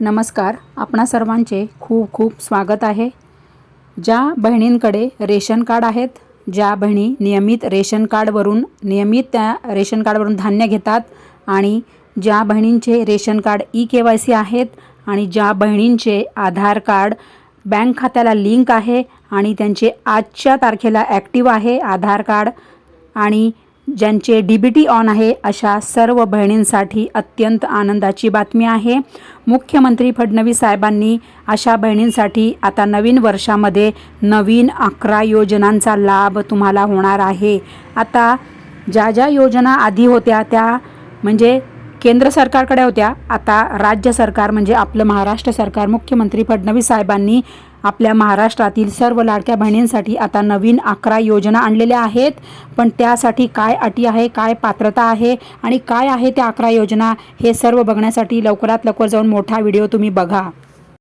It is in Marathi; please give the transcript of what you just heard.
नमस्कार. आपणा सर्वांचे खूप खूप स्वागत आहे. ज्या बहिणींकडे रेशन कार्ड आहेत ज्या बहिणी नियमित रेशन कार्डवरून नियमित त्या रेशन कार्डवरून धान्य घेतात आणि ज्या बहिणींचे ration card E K Y C आहेत आणि ज्या बहिणींचे आधार कार्ड बँक खात्याला लिंक आहे आणि त्यांचे आजच्या तारखेला ॲक्टिव्ह आहे आधार कार्ड आणि ज्यांचे डी बी टी ऑन आहे अशा सर्व बहिणींसाठी अत्यंत आनंदाची बातमी आहे. मुख्यमंत्री फडणवीस साहेबांनी अशा बहिणींसाठी आता नवीन वर्षामध्ये नवीन अकरा योजनांचा लाभ तुम्हाला होणार आहे. आता ज्या ज्या योजना आधी होत्या त्या म्हणजे केंद्र सरकारकडे होत्या. आता राज्य सरकार म्हणजे आपलं महाराष्ट्र सरकार मुख्यमंत्री फडणवीस साहेबांनी आपल्या महाराष्ट्रातील सर्व लाडक्या बहिणींसाठी आता नवीन अकरा योजना आणलेल्या आहेत. पण त्यासाठी काय अटी आहे काय पात्रता आहे आणि काय आहे त्या अकरा योजना हे सर्व बघण्यासाठी लवकरात लवकर जाऊन मोठा व्हिडिओ तुम्ही बघा.